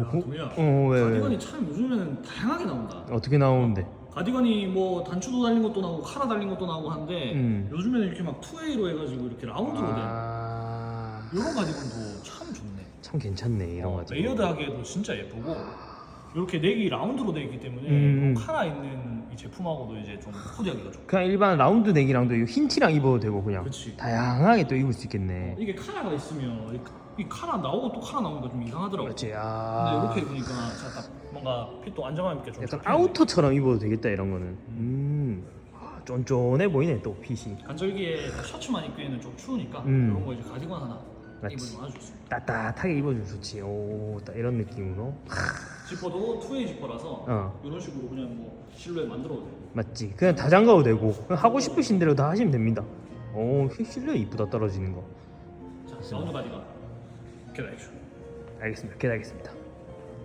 야, 고- 동이야. 어, 왜, 왜? 가디건이 참 요즘에는 다양하게 나온다. 어떻게 나오는데? 가디건이 뭐 단추도 달린 것도 나오고 카라 달린 것도 나오고 하는데 음. 요즘에는 이렇게 막 투웨이로 해가지고 이렇게 라운드로 된 아, 이런 가디건도 참 좋네. 참 괜찮네 이런 어, 거. 레이어드하기에도 진짜 예쁘고 이렇게 넥이 라운드로 되어 있기 때문에 음. 그 카라 있는 이 제품하고도 이제 좀 코디하기가 좋고 그냥 일반 라운드 넥이랑도 이거 흰 티랑 입어도 되고 그냥 그치. 다양하게 또 입을 수 있겠네. 이게 카라가 있으면 이, 이 카라 나오고 또 카라 나오니까 좀 이상하더라고 그렇지. 근데 아. 이렇게 입으니까 진짜 딱 뭔가 핏도 안정감 있게 좀 약간 잡히네. 아우터처럼 입어도 되겠다 이런 거는. 음. 아, 쫀쫀해 보이네 또 핏이. 간절기에 셔츠만 입기에는 좀 추우니까 음. 이런 거 이제 가디건 하나 맞지. 입으면 아주 좋습니다 따뜻하게 입어주면 좋지. 오, 딱 이런 느낌으로. 지퍼도 투웨이 지퍼라서 어. 이런 식으로 그냥 뭐 실루엣 만들어도 돼요 맞지. 그냥 다 잠가도 되고 그냥 하고 싶으신 대로 다 하시면 됩니다. 오, 실내 이쁘다 떨어지는 거. 자 라운드 가디건 기다려주죠 알겠습니다. 기다리겠습니다.